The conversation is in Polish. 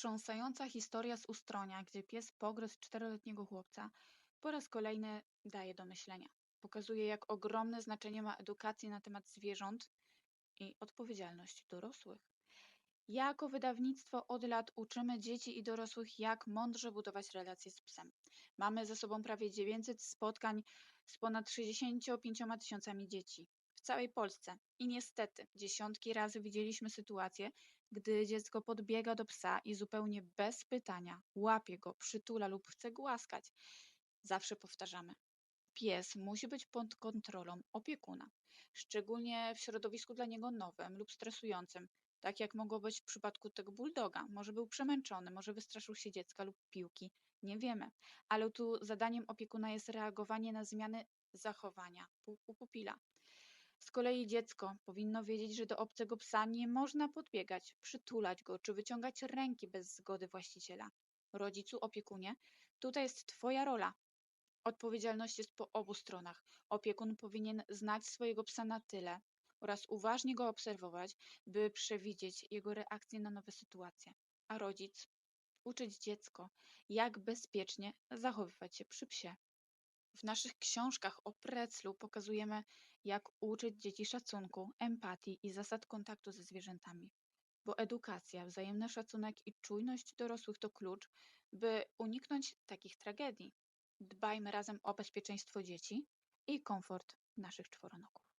Wstrząsająca historia z Ustronia, gdzie pies pogryzł czteroletniego chłopca, po raz kolejny daje do myślenia. Pokazuje, jak ogromne znaczenie ma edukacja na temat zwierząt i odpowiedzialność dorosłych. Jako wydawnictwo od lat uczymy dzieci i dorosłych, jak mądrze budować relacje z psem. Mamy ze sobą prawie 900 spotkań z ponad 65 tysiącami dzieci w całej Polsce. I niestety, dziesiątki razy widzieliśmy sytuacje, gdy dziecko podbiega do psa i zupełnie bez pytania łapie go, przytula lub chce głaskać. Zawsze powtarzamy. Pies musi być pod kontrolą opiekuna, szczególnie w środowisku dla niego nowym lub stresującym, tak jak mogło być w przypadku tego bulldoga. Może był przemęczony, może wystraszył się dziecka lub piłki, nie wiemy. Ale tu zadaniem opiekuna jest reagowanie na zmiany zachowania u pupila. Z kolei dziecko powinno wiedzieć, że do obcego psa nie można podbiegać, przytulać go czy wyciągać ręki bez zgody właściciela. Rodzicu, opiekunie, tutaj jest Twoja rola. Odpowiedzialność jest po obu stronach. Opiekun powinien znać swojego psa na tyle oraz uważnie go obserwować, by przewidzieć jego reakcję na nowe sytuacje. A rodzic uczyć dziecko, jak bezpiecznie zachowywać się przy psie. W naszych książkach o Preclu pokazujemy, jak uczyć dzieci szacunku, empatii i zasad kontaktu ze zwierzętami. Bo edukacja, wzajemny szacunek i czujność dorosłych to klucz, by uniknąć takich tragedii. Dbajmy razem o bezpieczeństwo dzieci i komfort naszych czworonogów.